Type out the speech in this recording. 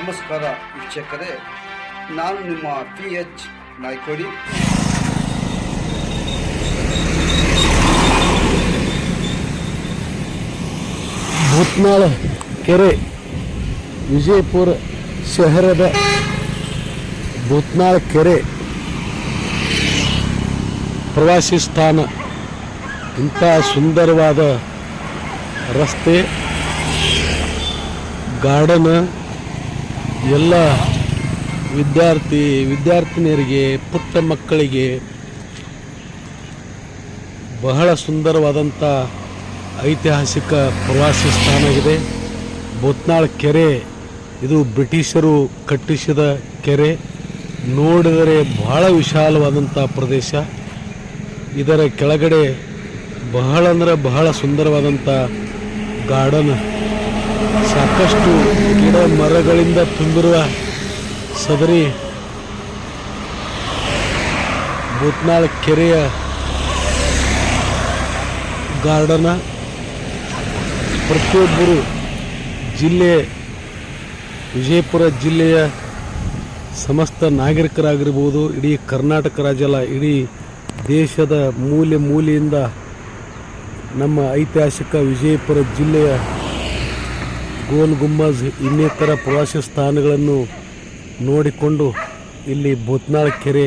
ನಮಸ್ಕಾರ ವೀಕ್ಷಕರೇ, ನಾನು ನಿಮ್ಮ ಪಿ ಎಚ್ ನಾಯ್ಕೋಡಿ. ಭೂತ್ನಾಳ ಕೆರೆ, ವಿಜಯಪುರ ಶಹರದ ಭೂತ್ನಾಳ ಕೆರೆ ಪ್ರವಾಸಿ ಸ್ಥಾನ. ಇಂಥ ಸುಂದರವಾದ ರಸ್ತೆ, ಗಾರ್ಡನ್ ಎಲ್ಲ ವಿದ್ಯಾರ್ಥಿ, ವಿದ್ಯಾರ್ಥಿನಿಯರಿಗೆ, ಪುಟ್ಟ ಮಕ್ಕಳಿಗೆ ಬಹಳ ಸುಂದರವಾದಂಥ ಐತಿಹಾಸಿಕ ಪ್ರವಾಸಿ ಸ್ಥಾನವಿದೆ ಬೋತ್ನಾಳ್ ಕೆರೆ, ಇದು ಬ್ರಿಟಿಷರು ಕಟ್ಟಿಸಿದ ಕೆರೆ. ನೋಡಿದರೆ ಬಹಳ ವಿಶಾಲವಾದಂಥ ಪ್ರದೇಶ. ಇದರ ಕೆಳಗಡೆ ಬಹಳ ಅಂದರೆ ಬಹಳ ಸುಂದರವಾದಂಥ ಗಾರ್ಡನ್. ಸಾಕಷ್ಟು ಗಿಡ ಮರಗಳಿಂದ ತುಂಬಿರುವ ಸದರಿ ಭೂತ್ನಾಳ್ ಕೆರೆಯ ಗಾರ್ಡನ. ಪ್ರತಿಯೊಬ್ಬರು ಜಿಲ್ಲೆ, ವಿಜಯಪುರ ಜಿಲ್ಲೆಯ ಸಮಸ್ತ ನಾಗರಿಕರಾಗಿರ್ಬೋದು, ಇಡೀ ಕರ್ನಾಟಕ ರಾಜ್ಯ ಅಲ್ಲ, ಇಡೀ ದೇಶದ ಮೂಲೆ ಮೂಲೆಯಿಂದ ನಮ್ಮ ಐತಿಹಾಸಿಕ ವಿಜಯಪುರ ಜಿಲ್ಲೆಯ ಗೋಲ್ ಗುಮ್ಮಜ್ ಇನ್ನಿತರ ಪ್ರವಾಸಿ ಸ್ಥಾನಗಳನ್ನು ನೋಡಿಕೊಂಡು ಇಲ್ಲಿ ಭೂತ್ನಾಳ್ ಕೆರೆ